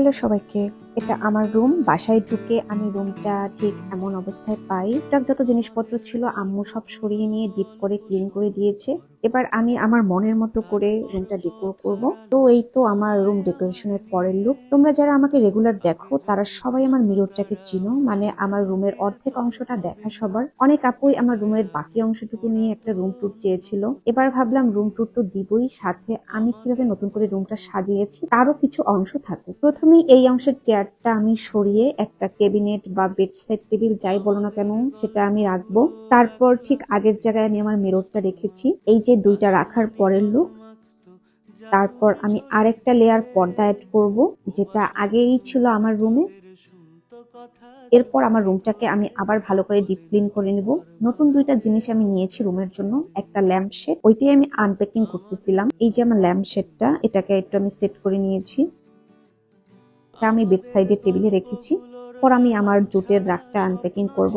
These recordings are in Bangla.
হ্যালো সবাইকে। এটা আমার রুম বাসায় ঢুকে আমি রুমটা ঠিক এমন অবস্থায় পাই। যত জিনিসপত্র ছিল, আম্মু সব সরিয়ে নিয়ে ডিপ করে ক্লিন করে দিয়েছে। এবার আমি আমার মনের মতো করে রুমটা ডেকোর করব। তো এই তো আমার রুম ডেকোরেশনের পরের লুক তোমরা যারা আমাকে রেগুলার দেখো, তারা সবাই আমার মিররটাকে চিনো। মানে আমার রুমের অর্ধেক অংশটা দেখা সবার। অনেক আপুই আমার রুমের বাকি অংশটুকু নিয়ে একটা রুম ট্যুর চেয়েছিল। এবার ভাবলাম রুম ট্যুর তো দিবই, সাথে আমি কীভাবে নতুন করে রুমটা সাজিয়েছি, তারও কিছু অংশ থাকে প্রথমেই এই অংশের চেয়ারটা আমি সরিয়ে একটা কেবিনেট বা বেডসাইড টেবিল যাই বলো না কেন, সেটা আমি রাখব। তারপর ঠিক আগের জায়গায় আমি আমার মিররটা রেখেছি। এই যে দুইটা রাখার পরের লুক তারপর আমি আরেকটা লেয়ার পর্দা অ্যাড করব, যেটা আগেই ছিল আমার রুমে এরপর আমার রুমটাকে আমি আবার ভালো করে ডিপ ক্লিন করে নিব। নতুন দুইটা জিনিস আমি নিয়েছি রুমের জন্য, একটা ল্যাম্প শেড ওইটাই আমি আনপ্যাকিং করতেছিলাম। এই যে আমার ল্যাম্প শেডটা এটাকে একটু আমি সেট করে নিয়েছি। আমি বেডসাইডের টেবিলে রেখেছি। পর আমি আমার জুটের রাগটা আনপ্যাকিং করব।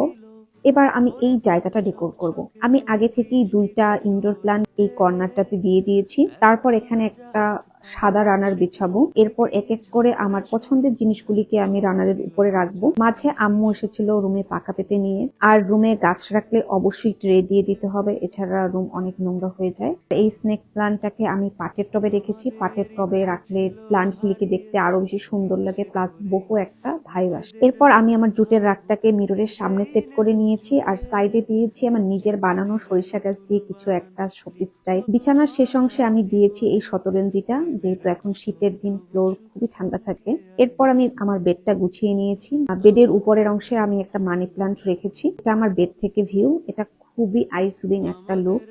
এবার আমি এই জায়গাটা ডেকোর করব। আমি আগে থেকেই দুইটা ইনডোর প্ল্যান্ট এই কর্নারটাতে দিয়ে দিয়েছি। তারপর এখানে একটা সাদা রানার বিছাবো। এরপর এক এক করে আমার পছন্দের জিনিসগুলিকে আমি রানারের উপরে রাখব। মাঝে আম্মু এসেছিল রুমে পাকা পেঁপে নিয়ে। আর রুমে গাছ রাখলে অবশ্যই ট্রে দিয়ে দিতে হবে। এছাড়া রুম অনেক নোংরা হয়ে যায়। এই স্নেক প্লান্টটাকে আমি পাটের টবে রেখেছি। পাটের টবে রাখলে প্লান্টগুলিকে দেখতে আরও বেশি সুন্দর লাগে। প্লাস বহু একটা ভাইরাস এরপর আমি আমার জুটের রাগটাকে মিররের সামনে সেট করে নিয়েছি আর সাইডে দিয়েছি আমার নিজের বানানো সরিষা গাছ দিয়ে কিছু একটা শোপিস টাইপ বিছানার শেষ অংশে আমি দিয়েছি এই শতরঞ্জিটা, যেহেতু এখন শীতের দিন ফ্লোর খুবই ঠান্ডা থাকে। এরপর আমি আমার বেডটা গুছিয়ে নিয়েছি। বেডের উপরের অংশে আমি একটা মানি প্লান্ট রেখেছি। এটা আমার বেড থেকে ভিউ এটা খুবই আইসুদিং একটা লুক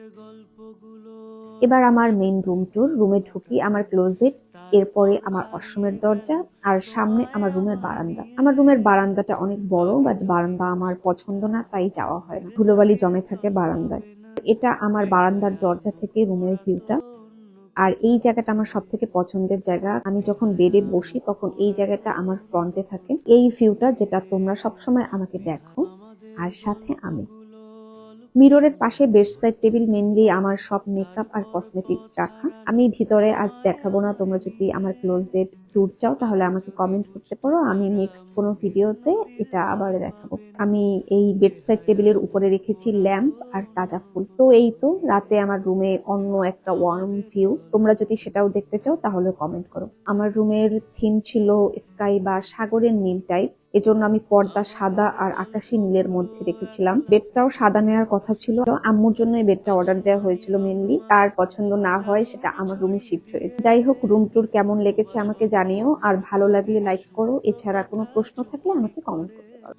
এবার আমার মেইন রুম টুর রুমে ঢুকি আমার ক্লোজেট এরপরে আমার ওয়াশরুমের দরজা আর সামনে আমার রুমের বারান্দা। আমার রুমের বারান্দাটা অনেক বড় বাট বারান্দা আমার পছন্দ না, তাই যাওয়া হয় না। ধুলোবালি জমে থাকে বারান্দায়। এটা আমার বারান্দার দরজা থেকে রুমের ভিউটা আর এই জায়গাটা আমার সব থেকে পছন্দের জায়গা। আমি যখন বেডে বসি, তখন এই জায়গাটা আমার ফ্রন্টে থাকে। এই ভিউটা যেটা তোমরা সবসময় আমাকে দেখো, আর সাথে আমি। মিররের পাশে বেডসাইড টেবিল মেনলি আমার সব মেকআপ আর কসমেটিক্স রাখা। আমি ভিতরে আজ দেখাবো না, তোমরা যদি আমার ক্লোজেট ট্যুর চাও, তাহলে আমাকে কমেন্ট করতে পারো। আমি নেক্সট কোনো ভিডিওতে এটা আবার দেখাবো। আমি এই বেডসাইড টেবিলের উপরে রেখেছি ল্যাম্প আর তাজা ফুল। তো এই তো, রাতে আমার রুমে অন্য একটা ওয়ার্ম ভিউ তোমরা যদি সেটাও দেখতে চাও, তাহলে কমেন্ট করো। আমার রুমের থিম ছিল স্কাই বা সাগরের নীল টাইপ এজন্য আমি পর্দা সাদা আর আকাশি নীলের মধ্যে রেখেছিলাম। বেডটাও সাদা নেওয়ার কথা ছিল। আম্মুর জন্য এই বেডটা অর্ডার দেওয়া হয়েছিল মেনলি তার পছন্দ না হয় সেটা আমার রুমে শিফট হয়েছে। যাই হোক রুম টুর কেমন লেগেছে আমাকে জানিও। আর ভালো লাগলে লাইক করো। এছাড়া কোনো প্রশ্ন থাকলে আমাকে কমেন্ট করতে পারো।